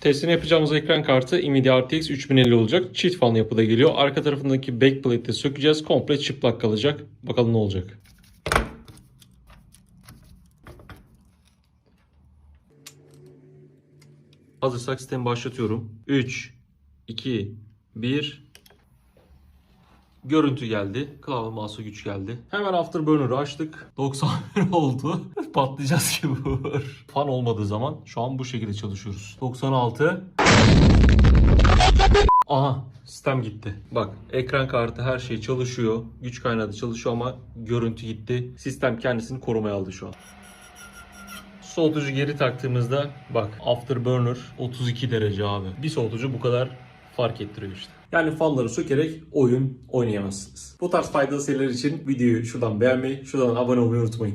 Testini yapacağımız ekran kartı Nvidia RTX 3050 olacak. Çift fanlı yapıda geliyor. Arka tarafındaki backplate'i sökeceğiz. Komple çıplak kalacak. Bakalım ne olacak. Hazırsak sistemi başlatıyorum. 3, 2, 1. Görüntü geldi. Klavye mouse'a güç geldi. Hemen Afterburner'ı açtık. 91 oldu. Patlayacağız gibi var. Fan olmadığı zaman şu an bu şekilde çalışıyoruz. 96. Aha sistem gitti. Bak ekran kartı her şey çalışıyor. Güç kaynağı da çalışıyor ama görüntü gitti. Sistem kendisini korumaya aldı şu an. Soğutucu geri taktığımızda bak Afterburner 32 derece abi. Bir soğutucu bu kadar fark ettiriyor işte. Yani fanları sökerek oyun oynayamazsınız. Bu tarz faydalı seriler için videoyu şuradan beğenmeyi, şuradan abone olmayı unutmayın.